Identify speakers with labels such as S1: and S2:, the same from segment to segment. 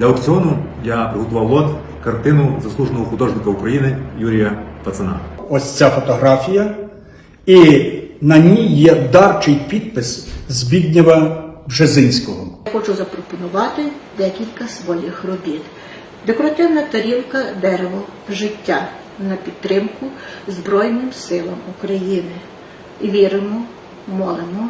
S1: Для аукціону я приготував лот картину заслуженого художника України Юрія Пацана.
S2: Ось ця фотографія, і на ній є дарчий підпис Збіднєва Бжезинського.
S3: Я хочу запропонувати декілька своїх робіт. Декоративна тарілка дерево життя на підтримку Збройним силам України. Віримо, молимо,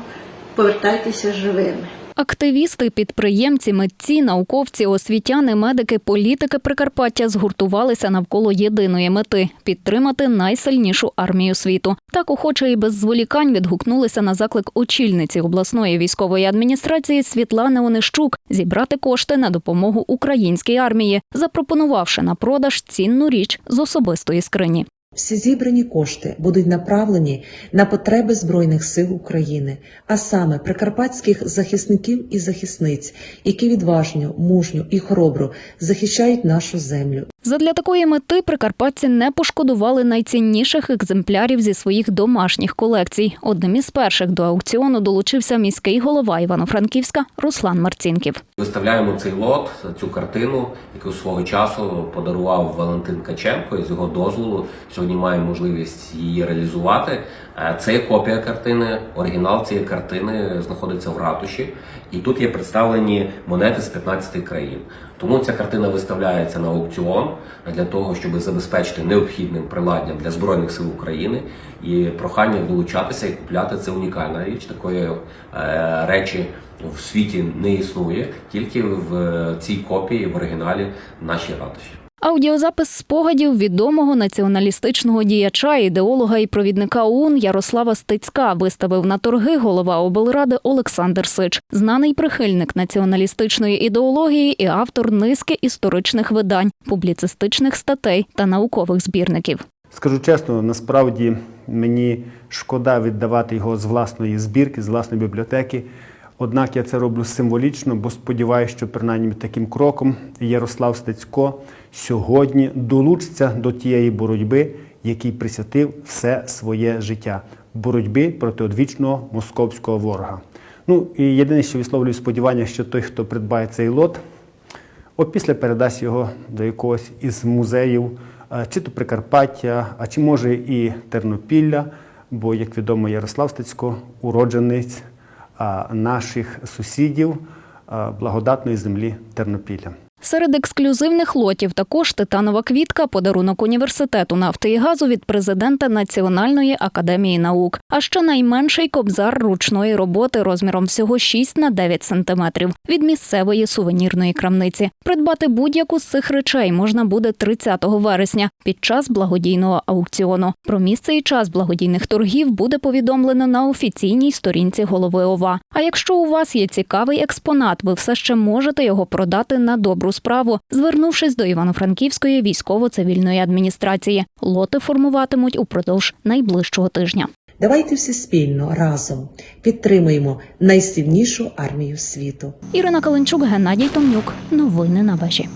S3: повертайтеся живими.
S4: Активісти, підприємці, митці, науковці, освітяни, медики, політики Прикарпаття згуртувалися навколо єдиної мети підтримати найсильнішу армію світу. Так охоче і без зволікань відгукнулися на заклик очільниці обласної військової адміністрації Світлани Онищук зібрати кошти на допомогу українській армії, запропонувавши на продаж цінну річ з особистої скрині.
S5: Всі зібрані кошти будуть направлені на потреби Збройних сил України, а саме прикарпатських захисників і захисниць, які відважно, мужньо і хоробро захищають нашу землю.
S4: Задля такої мети прикарпатці не пошкодували найцінніших екземплярів зі своїх домашніх колекцій. Одним із перших до аукціону долучився міський голова Івано-Франківська Руслан Марцінків.
S6: Виставляємо цей лот, цю картину, яку свого часу подарував Валентин Каченко. І з його дозволу сьогодні маємо можливість її реалізувати. Е, Це копія картини. Оригінал цієї картини знаходиться в ратуші, і тут є представлені монети з 15 країн. Тому ця картина виставляється на аукціон для того, щоб забезпечити необхідним приладдям для збройних сил України і прохання долучатися і купляти це унікальна річ. Такої е, речі в світі не існує, тільки в е, цій копії в оригіналі нашій ратуші.
S4: Аудіозапис спогадів відомого націоналістичного діяча, ідеолога і провідника ОУН Ярослава Стецька виставив на торги голова облради Олександр Сич, знаний прихильник націоналістичної ідеології і автор низки історичних видань, публіцистичних статей та наукових збірників.
S7: Скажу чесно, насправді мені шкода віддавати його з власної збірки, з власної бібліотеки. Однак я це роблю символічно, бо сподіваюся, що принаймні таким кроком Ярослав Стецько сьогодні долучиться до тієї боротьби, який присвятив все своє життя боротьби проти одвічного московського ворога. Ну і єдине, що висловлюю сподівання, що той, хто придбає цей лот, опісля передасть його до якогось із музеїв, е, чи то Прикарпаття, а чи може і Тернопілля, бо, як відомо, Ярослав Стецько уродженець наших сусідів благодатної землі Тернопілля.
S4: Серед ексклюзивних лотів також титанова квітка, подарунок університету нафти і газу від президента Національної академії наук. А ще найменший кобзар ручної роботи розміром всього 6 на 9 сантиметрів від місцевої сувенірної крамниці. Придбати будь-яку з цих речей можна буде 30 вересня під час благодійного аукціону. Про місце і час благодійних торгів буде повідомлено на офіційній сторінці голови ОВА. А якщо у вас є цікавий експонат, ви все ще можете його продати на добру справу, звернувшись до Івано-Франківської військово-цивільної адміністрації. Лоти формуватимуть упродовж найближчого тижня.
S5: Давайте всі спільно разом підтримуємо найсильнішу армію світу.
S4: Ірина Каленчук, Геннадій Томнюк. Новини на вежі.